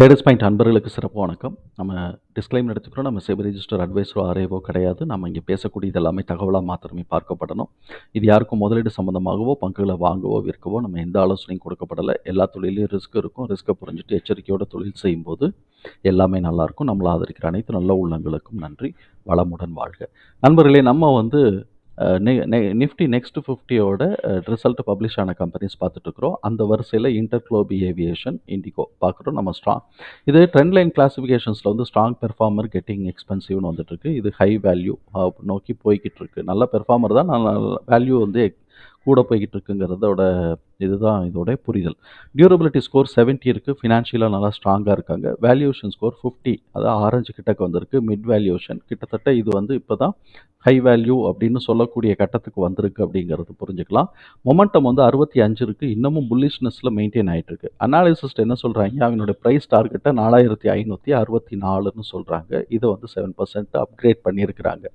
Traders point அன்பர்களுக்கு சிறப்பு வணக்கம். நம்ம டிஸ்க்ளைம் எடுத்துக்கிறோம். நம்ம செபி ரிஜிஸ்டர் அட்வைஸரோ ஆரேவோ கிடையாது. நம்ம இங்கே பேசக்கூடியது எல்லாமே தகவலாக மாத்திரமே பார்க்கப்படணும். இது யாருக்கும் முதலீடு சம்மந்தமாகவோ பங்குகளை வாங்கவோ விற்கவோ நம்ம எந்த ஆலோசனையும் கொடுக்கப்படலை. எல்லா தொழிலையும் ரிஸ்க் இருக்கும். ரிஸ்க்கை புரிஞ்சுட்டு எச்சரிக்கையோட தொழில் செய்யும்போது எல்லாமே நல்லாயிருக்கும் நம்மளை ஆதரிக்கிற அனைத்து நல்ல உள்ளங்களுக்கும் நன்றி. வளமுடன் வாழ்க. நண்பர்களே நம்ம வந்து நிஃப்டி நெக்ஸ்ட் ஃபிஃப்டியோட ரிசல்ட் பப்ளிஷ் ஆன கம்பெனிஸ் பார்த்துட்ருக்குறோம் அந்த வரிசையில் இன்டர்க்ளோபி ஏவியேஷன் இண்டிகோ பார்க்குறோம். நம்ம ஸ்ட்ராங் இது ட்ரெண்ட் லைன் கிளாஸிஃபிகேஷன்ஸில் வந்து ஸ்ட்ராங் பெர்ஃபார்மர் கெட்டிங் எக்ஸ்பென்சிவ்னு வந்துட்டுருக்கு. இது ஹை வேல்யூ நோக்கி போய்கிட்டு இருக்கு நல்ல பெர்ஃபார்மர் தான் நல்ல வேல்யூ வந்து கூட போய்கிட்டு இருக்குங்கிறதோட இதுதான் இதோட புரிதல். டியூரபிலிட்டி ஸ்கோர் 70 இருக்குது ஃபினான்ஷியலாக நல்லா ஸ்ட்ராங்காக இருக்காங்க. வேல்யூஷன் ஸ்கோர் ஃபிஃப்டி அதாவது ஆரஞ்சு கிட்டக்கு வந்திருக்கு. மிட் வேல்யூஷன் கிட்டத்தட்ட இது வந்து இப்போ தான் ஹை வேல்யூ அப்படின்னு சொல்லக்கூடிய கட்டத்துக்கு வந்திருக்கு அப்படிங்கிறது புரிஞ்சுக்கலாம். மொமெண்டம் வந்து அறுபத்தி அஞ்சு இருக்குது இன்னமும் புல்லிஷ்னஸில் மெயின்டைன் ஆகிட்டு இருக்கு அனாலிசிஸ்ட் என்ன சொல்கிறாங்க அவங்களோட ப்ரைஸ் டார்கெட்டை நாலாயிரத்தி ஐநூற்றி அறுபத்தி நாலுன்னு சொல்கிறாங்க இதை வந்து செவன் பர்சன்ட் அப்கிரேட் பண்ணியிருக்கிறாங்க.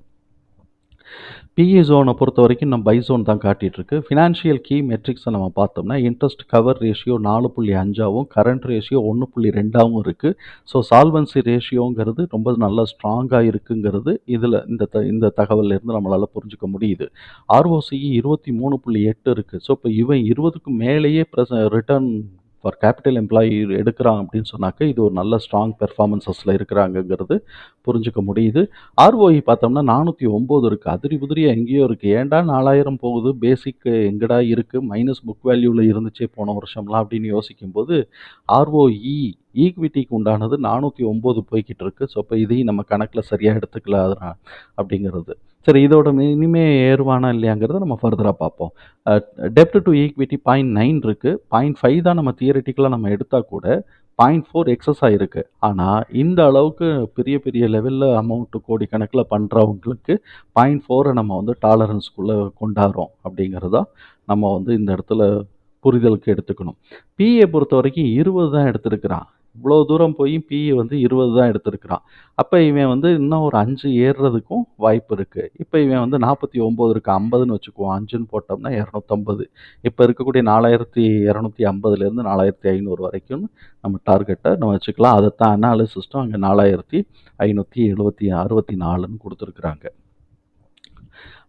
பிஇ ஜோனை பொறுத்த வரைக்கும் நம்ம பை ஜோன் தான் காட்டிகிட்ருக்கு ஃபினான்ஷியல் கீ மெட்ரிக்ஸை நம்ம பார்த்தோம்னா இன்ட்ரெஸ்ட் கவர் ரேஷியோ நாலு புள்ளி அஞ்சாவும் கரண்ட் ரேஷியோ ஒன்று புள்ளி ரெண்டாவும் இருக்குது ஸோ சால்வன்சி ரேஷியோங்கிறது ரொம்ப நல்லா ஸ்ட்ராங்காக இருக்குங்கிறது இதில் இந்த த இந்த தகவல்ல இருந்து நம்மளால் புரிஞ்சுக்க முடியுது. ஆர்ஓசிஇ இருபத்தி மூணு புள்ளி எட்டு இருக்குது ஸோ இப்போ இவன் இருபதுக்கு மேலேயே ப்ரெஸ் ரிட்டர்ன் ஃபார் கேபிட்டல் எம்ப்ளாயி எடுக்கிறான் அப்படின்னு சொன்னாக்க இது ஒரு நல்ல ஸ்ட்ராங் பெர்ஃபார்மன்ஸஸில் இருக்கிறாங்கங்கிறது புரிஞ்சுக்க முடியுது. ஆர்ஓஇ பார்த்தோம்னா நானூற்றி ஒம்பது இருக்குது அதிரி புதிரியாக எங்கேயோ இருக்குது ஏன்டா நாலாயிரம் போகுது? பேசிக் எங்கடா இருக்குது மைனஸ் புக் வேல்யூவில் இருந்துச்சே போன வருஷம்லாம் அப்படின்னு யோசிக்கும்போது ஆர்ஓஇ ஈக்விட்டிக்கு உண்டானது நானூற்றி ஒம்பது போய்கிட்டு இருக்குது ஸோ இப்போ இதையும் நம்ம கணக்கில் சரியாக எடுத்துக்கல அதனால் அப்படிங்கிறது. சரி இதோட இனிமே ஏறுவானா இல்லையாங்கிறத நம்ம ஃபர்தராக பார்ப்போம். டெப்ட் டு ஈக்விட்டி பாயிண்ட் நைன் இருக்குது பாயிண்ட் ஃபைவ் தான் நம்ம தியரட்டிக்கலாக நம்ம எடுத்தால் கூட பாயிண்ட் ஃபோர் எக்ஸஸ் ஆகிருக்கு ஆனால் இந்த அளவுக்கு பெரிய பெரிய லெவலில் அமௌண்ட்டு கோடி கணக்கில் பண்ணுறவங்களுக்கு பாயிண்ட் ஃபோரை நம்ம வந்து டாலரன்ஸ்குள்ளே கொண்டாடுறோம் அப்படிங்கிறதா நம்ம வந்து இந்த இடத்துல புரிதலுக்கு எடுத்துக்கணும். பிஏ பொறுத்த வரைக்கும் இருபது தான் எடுத்திருக்கிறான். இவ்வளோ தூரம் போய் பிஇ வந்து இருபது தான் எடுத்திருக்கிறான். அப்போ இவன் வந்து இன்னும் ஒரு அஞ்சு ஏறுறதுக்கும் வாய்ப்பு இருக்குது இப்போ இவன் வந்து நாற்பத்தி ஒம்பது இருக்கு. ஐம்பதுன்னு வச்சுக்குவோம். அஞ்சுன்னு போட்டோம்னா இரநூத்தம்பது. இப்போ இருக்கக்கூடிய நாலாயிரத்தி இரநூத்தி ஐம்பதுலேருந்து நாலாயிரத்தி ஐநூறு வரைக்கும் நம்ம டார்கெட்டை நம்ம வச்சுக்கலாம். அதைத்தான் அனாலிசிஸ்ட்டும் அங்கே நாலாயிரத்தி ஐநூற்றி எழுபத்தி அறுபத்தி நாலுன்னு கொடுத்துருக்குறாங்க.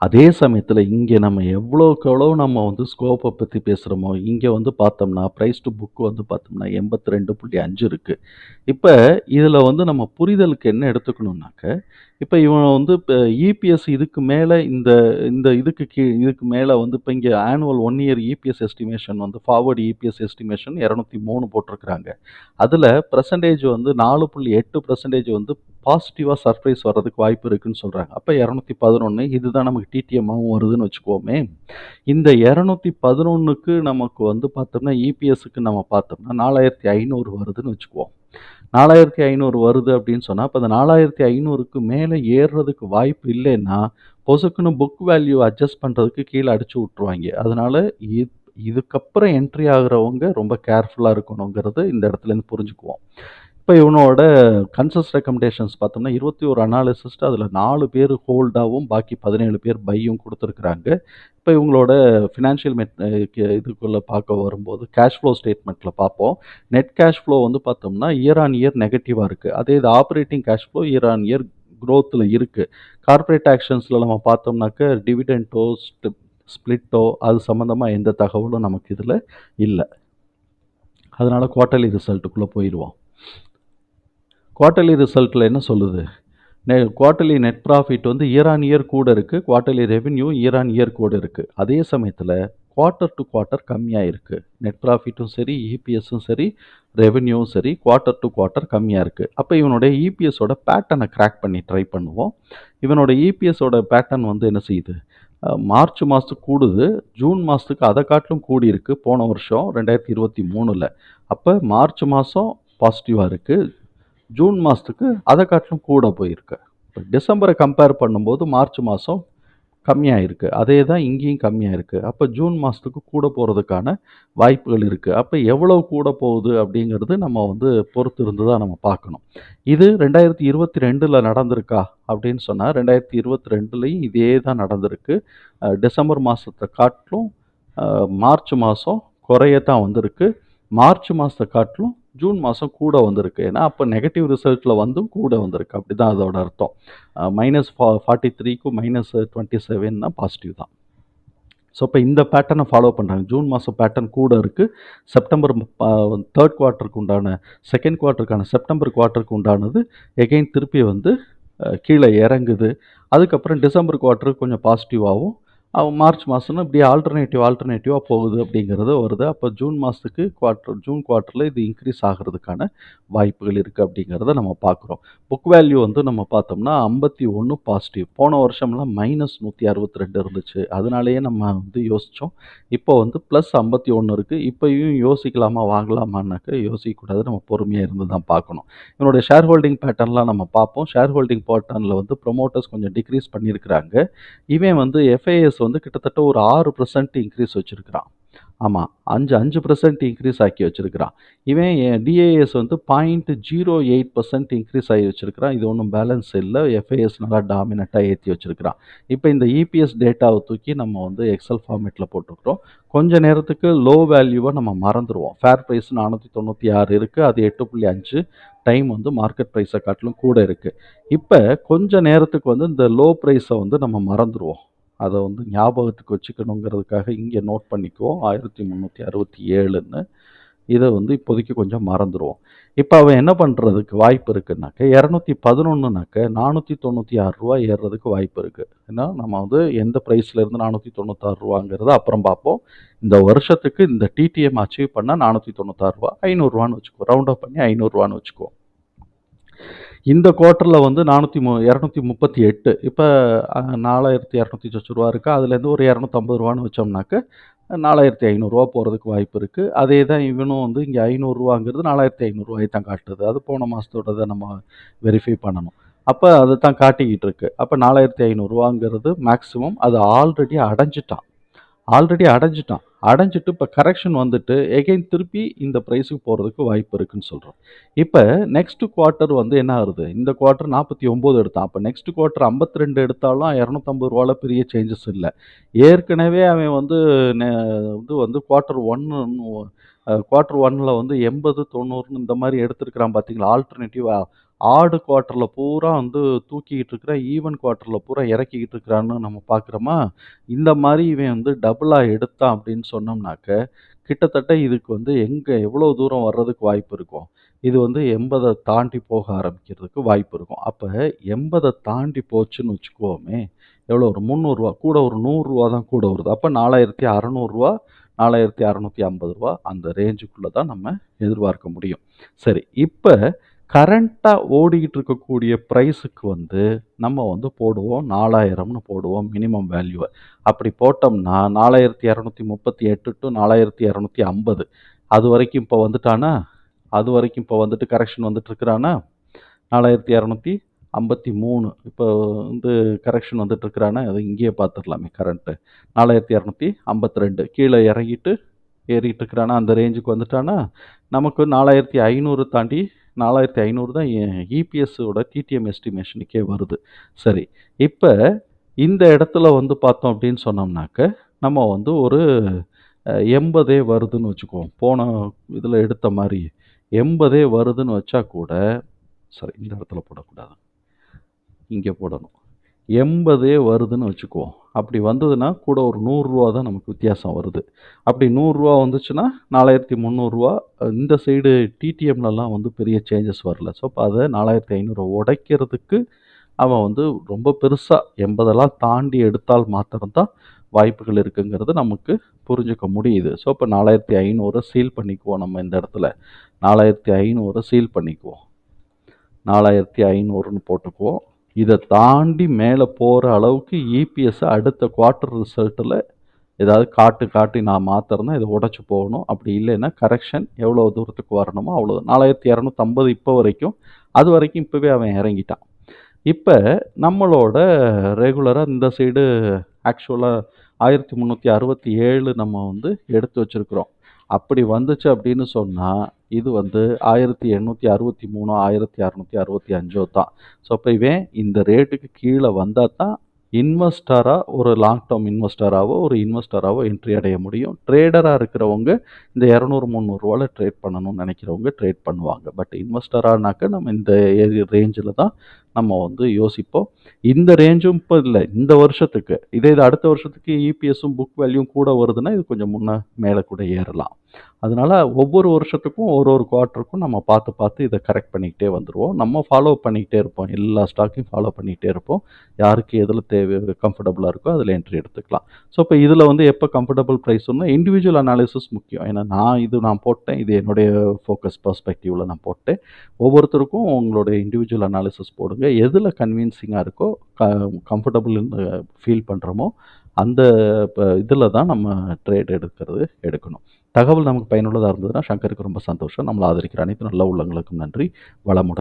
அதே சமயத்தில் இங்கே நம்ம எவ்வளோக்கு எவ்வளோ நம்ம வந்து ஸ்கோப்பை பற்றி பேசுகிறோமோ இங்கே வந்து பார்த்தோம்னா ப்ரைஸ் டு புக்கு வந்து பார்த்தோம்னா எண்பத்தி ரெண்டு புள்ளி அஞ்சு இருக்குது இப்போ இதில் வந்து நம்ம புரிதலுக்கு என்ன எடுத்துக்கணுன்னாக்க இப்போ இவன் வந்து இப்போ இபிஎஸ் இதுக்கு மேலே இந்த இந்த இதுக்கு கீழ் இதுக்கு மேலே வந்து இப்போ இங்கே annual one year EPS estimation வந்து ஃபார்வர்டு இபிஎஸ் எஸ்டிமேஷன் இரநூத்தி மூணு போட்டிருக்கிறாங்க. அதில் பர்சன்டேஜ் வந்து நாலு புள்ளி எட்டு பர்சன்டேஜ் வந்து பாசிட்டிவாக சர்ப்ரைஸ் வர்றதுக்கு வாய்ப்பு இருக்குன்னு சொல்கிறாங்க அப்போ இரநூத்தி பதினொன்று இதுதான் நமக்கு டிடிஎம்மாகவும் வருதுன்னு வச்சுக்கோமே. இந்த இரநூத்தி பதினொன்றுக்கு நமக்கு வந்து பார்த்தோம்னா இபிஎஸ்க்கு நம்ம பார்த்தோம்னா நாலாயிரத்தி ஐநூறு வருதுன்னு வச்சுக்குவோம். நாலாயிரத்தி ஐநூறு வருது அப்படின்னு சொன்னால் அப்போ அந்த நாலாயிரத்தி ஐநூறுக்கு மேலே ஏறுறதுக்கு வாய்ப்பு இல்லைன்னா பொசுக்குன்னு புக் வேல்யூ அட்ஜஸ்ட் பண்ணுறதுக்கு கீழே அடிச்சு விட்ருவாங்க அதனால் இது இதுக்கப்புறம் என்ட்ரி ஆகுறவங்க ரொம்ப கேர்ஃபுல்லாக இருக்கணுங்கிறது இந்த இடத்துலேருந்து புரிஞ்சுக்குவோம். இப்போ இவனோட கன்சஸ் ரெக்கமெண்டேஷன்ஸ் பார்த்தோம்னா இருபத்தி ஒரு அனாலிசிஸ்ட் அதில் நாலு பேர் ஹோல்டாகவும் பாக்கி பதினேழு பேர் பையும் கொடுத்துருக்குறாங்க. இப்போ இவங்களோட ஃபினான்ஷியல் மெட் இதுக்குள்ளே பார்க்க வரும்போது கேஷ் ஃப்ளோ ஸ்டேட்மெண்ட்டில் பார்ப்போம். நெட் கேஷ் ஃப்ளோ வந்து பார்த்தோம்னா இயர் ஆன் இயர் நெகட்டிவாக இருக்குது அதே இது operating cash flow year on year க்ரோத்தில் இருக்குது கார்ப்பரேட் ஆக்ஷன்ஸில் நம்ம பார்த்தோம்னாக்க டிவிடெண்டோ ஸ்ப்ளிட்டோ அது சம்மந்தமாக எந்த தகவலும் நமக்கு இதில் இல்லை. அதனால் குவார்ட்டர்லி ரிசல்ட்டுக்குள்ளே போயிடுவோம் குவார்ட்டர்லி ரிசல்ட்டில் என்ன சொல்லுது? நெ குவார்ட்டர்லி நெட் ப்ராஃபிட் வந்து இயர் ஆன் இயர் கூட இருக்குது quarterly revenue year on year கூட இருக்குது அதே சமயத்தில் குவார்ட்டர் டு குவார்ட்டர் கம்மியாக இருக்குது நெட் ப்ராஃபிட்டும் சரி இபிஎஸும் சரி ரெவென்யூவும் சரி குவார்ட்டர் டு குவார்ட்டர் கம்மியாக இருக்குது அப்போ இவனுடைய இபிஎஸோட பேட்டர்னை கிராக் பண்ணி ட்ரை பண்ணுவோம். இவனோட இபிஎஸோட பேட்டர்ன் வந்து என்ன செய்யுது? மார்ச் மாதத்துக்கு கூடுது ஜூன் மாதத்துக்கு அதை காட்டிலும் கூடி போன வருஷம் ரெண்டாயிரத்தி இருபத்தி மூணில். அப்போ மார்ச் மாதம் பாசிட்டிவாக இருக்குது ஜூன் மாதத்துக்கு அதை காட்டிலும் கூட போயிருக்கு. டிசம்பரை கம்பேர் பண்ணும்போது மார்ச் மாதம் கம்மியாக இருக்குது அதே தான் இங்கேயும் கம்மியாக இருக்குது அப்போ ஜூன் மாதத்துக்கு கூட போகிறதுக்கான வாய்ப்புகள் இருக்குது அப்போ எவ்வளோ கூட போகுது அப்படிங்கிறது நம்ம வந்து பொறுத்து இருந்து தான் நம்ம பார்க்கணும். இது ரெண்டாயிரத்தி இருபத்தி ரெண்டில் நடந்திருக்கா அப்படின்னு சொன்னால் ரெண்டாயிரத்தி இருபத்தி ரெண்டுலேயும் இதே தான் நடந்திருக்கு. டிசம்பர் மாதத்தை காட்டிலும் மார்ச் மாதம் குறைய தான் வந்திருக்கு. மார்ச் மாதத்தை காட்டிலும் ஜூன் மாதம் கூட வந்திருக்கு. ஏன்னா அப்போ நெகட்டிவ் ரிசல்ட்டில் வந்தும் கூட வந்திருக்கு. அப்படி தான் அதோட அர்த்தம். மைனஸ் ஃபா ஃபார்ட்டி த்ரீக்கும் மைனஸ் டுவெண்ட்டி செவன்னா பாசிட்டிவ் தான். ஸோ இப்போ இந்த பேட்டர்னை ஃபாலோ பண்ணுறாங்க ஜூன் மாதம் பேட்டர்ன் கூட இருக்குது செப்டம்பர் தேர்ட் குவார்ட்டருக்கு உண்டான செகண்ட் குவார்ட்டருக்கான செப்டம்பர் குவார்ட்டருக்கு உண்டானது எகெயின் திருப்பி வந்து கீழே இறங்குது. அதுக்கப்புறம் டிசம்பர் குவார்ட்டருக்கு கொஞ்சம் பாசிட்டிவாகவும் மார்ச் மாதம்னு இப்படி ஆல்டர்னேட்டிவ் ஆல்டர்னேட்டிவாக போகுது அப்படிங்கிறது வருது. அப்போ ஜூன் மாதத்துக்கு குவார்ட்டர் ஜூன் குவார்ட்டரில் இது இன்க்ரீஸ் ஆகிறதுக்கான வாய்ப்புகள் இருக்குது அப்படிங்கிறத நம்ம பார்க்குறோம் புக் வேல்யூ வந்து நம்ம பார்த்தோம்னா ஐம்பத்தி ஒன்று பாசிட்டிவ் போன வருஷம்லாம் மைனஸ் நூற்றி அறுபத்தி ரெண்டு இருந்துச்சு. அதனாலேயே நம்ம வந்து யோசித்தோம் இப்போ வந்து ப்ளஸ் ஐம்பத்தி ஒன்று இருக்குது இப்போயும் யோசிக்கலாமா வாங்கலாமான்னாக்க யோசிக்கக்கூடாது. நம்ம பொறுமையாக இருந்து தான் பார்க்கணும். இவனுடைய ஷேர் ஹோல்டிங் பேட்டர்ன்லாம் நம்ம பார்ப்போம். ஷேர் ஹோல்டிங் பேட்டர்னில் வந்து ப்ரொமோட்டர்ஸ் கொஞ்சம் டிக்ரீஸ் பண்ணியிருக்கிறாங்க. இவன் வந்து எஃப்ஐஎஸ் வந்து கிட்டத்தட்ட ஒரு ஆறு பர்சன்ட் இன்க்ரீஸ் வச்சுருக்கிறான். ஆமாம் அஞ்சு அஞ்சு பர்சன்ட் இன்க்ரீஸ் ஆக்கி வச்சுருக்கிறான். இவன் டிஏஎஸ் வந்து point zero eight percent increase ஆகி வச்சுருக்கிறான். இது ஒன்றும் பேலன்ஸ் இல்லை. எஃப்ஐஎஸ் நல்லா டாமினட்டாக ஏற்றி வச்சுருக்கிறான். இப்போ இந்த இபிஎஸ் டேட்டாவை தூக்கி நம்ம வந்து எக்ஸல் ஃபார்மேட்டில் போட்டிருக்கிறோம் கொஞ்ச நேரத்துக்கு லோ வேல்யூவை நம்ம மறந்துடுவோம் ஃபேர் ப்ரைஸ் நானூற்றி தொண்ணூற்றி ஆறு இருக்குது அது எட்டு புள்ளி அஞ்சு. டைம் வந்து மார்க்கெட் ப்ரைஸை காட்டிலும் கூட இருக்குது இப்போ கொஞ்ச நேரத்துக்கு வந்து இந்த லோ ப்ரைஸை வந்து நம்ம மறந்துடுவோம் அதை வந்து ஞாபகத்துக்கு வச்சுக்கணுங்கிறதுக்காக இங்கே நோட் பண்ணிக்குவோம் ஆயிரத்தி முந்நூற்றி அறுபத்தி ஏழுன்னு. இதை வந்து இப்போதைக்கு கொஞ்சம் மறந்துடுவோம் இப்போ அவன் என்ன பண்ணுறதுக்கு வாய்ப்பு இருக்குன்னாக்க இரநூத்தி பதினொன்றுனாக்க நானூற்றி தொண்ணூற்றி ஆறு ரூபா ஏறுறதுக்கு வாய்ப்பு இருக்குது ஏன்னா நம்ம வந்து எந்த ப்ரைஸில் இருந்து நானூற்றி தொண்ணூத்தாறு ரூபாங்கிறத அப்புறம் பார்ப்போம். இந்த வருஷத்துக்கு இந்த டிடிஎம் அச்சீவ் பண்ணால் நானூற்றி தொண்ணூத்தாறு ரூபா ஐநூறுரூவான்னு வச்சுக்கோ. ரவுண்ட் அப் பண்ணி ஐநூறுரூவான்னு வச்சுக்குவோம் இந்த குவார்ட்டரில் வந்து நானூற்றி மு இரநூத்தி முப்பத்தி எட்டு. இப்போ நாலாயிரத்தி இரநூத்தி சொச்சு ரூபா இருக்குது அதுலேருந்து ஒரு இரநூத்தம்பது ரூபான்னு வச்சோம்னாக்க நாலாயிரத்தி ஐநூறுரூவா போகிறதுக்கு வாய்ப்பு இருக்குது அதே தான் இவனும் வந்து இங்கே ஐநூறுரூவாங்கிறது நாலாயிரத்தி ஐநூறுரூவாயை தான் காட்டுது. அது போன மாதத்தோட நம்ம வெரிஃபை பண்ணணும். அப்போ அதை தான் காட்டிக்கிட்டு இருக்கு. அப்போ நாலாயிரத்தி ஐநூறுரூவாங்கிறது மேக்ஸிமம் அது ஆல்ரெடி அடைஞ்சிட்டான். ஆல்ரெடி அடைஞ்சிட்டான். அடைஞ்சிட்டு இப்போ கரெக்ஷன் வந்துட்டு எகைன் திருப்பி இந்த ப்ரைஸுக்கு போகிறதுக்கு வாய்ப்பு இருக்குதுன்னு சொல்கிறோம் இப்போ நெக்ஸ்ட் குவார்ட்டர் வந்து என்ன ஆகுது? இந்த குவார்ட்டர் நாற்பத்தி ஒம்பது எடுத்தான். அப்போ நெக்ஸ்ட் குவார்ட்டர் ஐம்பத்தி ரெண்டு எடுத்தாலும் இரநூத்தம்பது ரூபால பெரிய சேஞ்சஸ் இல்லை. ஏற்கனவே அவன் வந்து நெ- இது வந்து குவார்ட்டர் ஒன்று குவார்ட்டர் ஒன்னில் வந்து எண்பது தொண்ணூறுன்னு இந்த மாதிரி எடுத்துருக்கிறான் பார்த்தீங்களா ஆல்டர்னேட்டிவ் ஆடு குவார்ட்டரில் பூரா வந்து தூக்கிக்கிட்டு இருக்கிற ஈவன் குவார்ட்டரில் பூரா இறக்கிக்கிட்டு இருக்கிறான்னு நம்ம பார்க்குறோமா? இந்த மாதிரி இவன் வந்து டபுளாக எடுத்தான் அப்படின்னு சொன்னோம்னாக்க கிட்டத்தட்ட இதுக்கு வந்து எங்கே எவ்வளோ தூரம் வர்றதுக்கு வாய்ப்பு இருக்கும்? இது வந்து எண்பதை தாண்டி போக ஆரம்பிக்கிறதுக்கு வாய்ப்பு இருக்கும். அப்போ எண்பதை தாண்டி போச்சுன்னு வச்சுக்கோமே எவ்வளோ ஒரு முந்நூறுரூவா கூட ஒரு நூறுரூவா தான் கூட வருது. அப்போ நாலாயிரத்தி அறநூறுவா நாலாயிரத்தி அறநூற்றி ஐம்பது ரூபா அந்த ரேஞ்சுக்குள்ளே தான் நம்ம எதிர்பார்க்க முடியும். சரி இப்போ கரண்ட்டாக ஓடிக்கிட்டு இருக்கக்கூடிய ப்ரைஸுக்கு வந்து நம்ம வந்து போடுவோம் நாலாயிரம்னு போடுவோம் மினிமம் வேல்யூவை அப்படி போட்டோம்னா நாலாயிரத்தி இரநூத்தி முப்பத்தி எட்டு டு நாலாயிரத்தி இரநூத்தி ஐம்பது. அது வரைக்கும் இப்போ வந்துட்டானா? அது வரைக்கும் இப்போ வந்துட்டு கரெக்ஷன் வந்துட்டு இருக்கிறானா? நாலாயிரத்தி இரநூத்தி ஐம்பத்தி மூணு. இப்போ வந்து கரெக்ஷன் வந்துட்டு இருக்கிறானா? இங்கேயே பார்த்துடலாமே கரண்ட்டு நாலாயிரத்தி இரநூத்தி ஐம்பத்தி ரெண்டு. கீழே இறங்கிட்டு ஏறிட்டு இருக்கிறானா? அந்த ரேஞ்சுக்கு வந்துட்டானா? நமக்கு நாலாயிரத்தி ஐநூறு தாண்டி நாலாயிரத்தி ஐநூறு தான் இபிஎஸ்ஸோட டிடிஎம் எஸ்டிமேஷனுக்கே வருது. சரி இப்போ இந்த இடத்துல வந்து பார்த்தோம் அப்படின்னு சொன்னோம்னாக்க நம்ம வந்து ஒரு எண்பதே வருதுன்னு வச்சுக்குவோம். போன இதில் எடுத்த மாதிரி எண்பதே வருதுன்னு வச்சா கூட சரி இந்த இடத்துல போடக்கூடாது. இங்கே போடணும். எண்பதே வருதுன்னு வச்சுக்குவோம். அப்படி வந்ததுன்னா கூட ஒரு நூறுரூவா தான் நமக்கு வித்தியாசம் வருது. அப்படி நூறுரூவா வந்துச்சுன்னா நாலாயிரத்தி முந்நூறுரூவா இந்த சைடு டிடிஎம்லலாம் வந்து பெரிய சேஞ்சஸ் வரல. ஸோ அப்போ அதை நாலாயிரத்தி ஐநூறு உடைக்கிறதுக்கு அவன் வந்து ரொம்ப பெருசாக எண்பதெல்லாம் தாண்டி எடுத்தால் மாத்திரம்தான் வாய்ப்புகள் இருக்குங்கிறது நமக்கு புரிஞ்சுக்க முடியுது. ஸோ இப்போ நாலாயிரத்தி ஐநூறை சீல் பண்ணிக்குவோம் நம்ம இந்த இடத்துல. நாலாயிரத்தி ஐநூறை சீல் பண்ணிக்குவோம். நாலாயிரத்தி ஐநூறுன்னு போட்டுக்குவோம். இதை தாண்டி மேலே போகிற அளவுக்கு இபிஎஸ்ஸை அடுத்த குவார்ட்டர் ரிசல்ட்டில் ஏதாவது காட்டு காட்டி நான் மாத்திரம்னா இதை உடச்சி போகணும். அப்படி இல்லைன்னா கரெக்ஷன் எவ்வளோ தூரத்துக்கு வரணுமோ அவ்வளோ நாலாயிரத்தி இரநூத்தம்பது இப்போ வரைக்கும் அது வரைக்கும் இப்போவே அவன் இறங்கிட்டான். இப்போ நம்மளோட ரெகுலராக இந்த சைடு ஆக்சுவலாக ஆயிரத்தி முந்நூற்றி அறுபத்தி ஏழு நம்ம வந்து எடுத்து வச்சுருக்குறோம். அப்படி வந்துச்சு அப்படின்னு சொன்னால் இது வந்து ஆயிரத்தி எண்ணூற்றி அறுபத்தி மூணு ஆயிரத்தி அறநூற்றி அறுபத்தி அஞ்சோ தான். ஸோ இப்போ இவன் இந்த ரேட்டுக்கு கீழே வந்தால் தான் இன்வெஸ்டராக ஒரு லாங் டேர்ம் இன்வெஸ்டராகவோ ஒரு இன்வெஸ்டராகவோ என்ட்ரி அடைய முடியும். ட்ரேடராக இருக்கிறவங்க இந்த இரநூறு முந்நூறுரூவாவில் ட்ரேட் பண்ணணும்னு நினைக்கிறவங்க ட்ரேட் பண்ணுவாங்க. பட் இன்வெஸ்டரானாக்க நம்ம இந்த ரேஞ்சில் தான் நம்ம வந்து யோசிப்போம். இந்த ரேஞ்சும் இப்போ இல்லை. இந்த வருஷத்துக்கு. இதே இது அடுத்த வருஷத்துக்கு இபிஎஸும் புக் வேல்யூம் கூட வருதுன்னா இது கொஞ்சம் முன்னே மேலே கூட ஏறலாம். அதனால ஒவ்வொரு வருஷத்துக்கும் ஒரு ஒரு குவார்ட்டருக்கும் நம்ம பார்த்து பார்த்து இதை கரெக்ட் பண்ணிக்கிட்டே வந்துடுவோம் நம்ம ஃபாலோ பண்ணிக்கிட்டே இருப்போம். எல்லா ஸ்டாக்கையும் ஃபாலோ பண்ணிக்கிட்டே இருப்போம். யாருக்கு எதில் தேவை கம்ஃபர்டபுளாக இருக்கோ அதில் என்ட்ரி எடுத்துக்கலாம். ஸோ இப்போ இதில் வந்து எப்போ கம்ஃபர்டபுள் ப்ரைஸ்னா இண்டிவிஜுவல் அனாலிசிஸ் முக்கியம். ஏன்னா நான் இது நான் போட்டேன். இது என்னுடைய ஃபோக்கஸ் பர்ஸ்பெக்டிவில் நான் போட்டேன். ஒவ்வொருத்தருக்கும் உங்களுடைய இண்டிவிஜுவல் அனாலிசிஸ் போடுங்க. எதில் கன்வீன்சிங்காக இருக்கோ க கம்ஃபர்டபுள் ஃபீல் பண்ணுறோமோ அந்த இதில் தான் நம்ம ட்ரேட் எடுக்கிறது எடுக்கணும். தகவல் நமக்கு பயனுள்ளதாக இருந்ததுன்னா சங்கருக்கு ரொம்ப சந்தோஷம். நம்மளை ஆதரிக்கிற அனைத்து நல்ல உள்ளங்களுக்கும் நன்றி. வளமுடன்.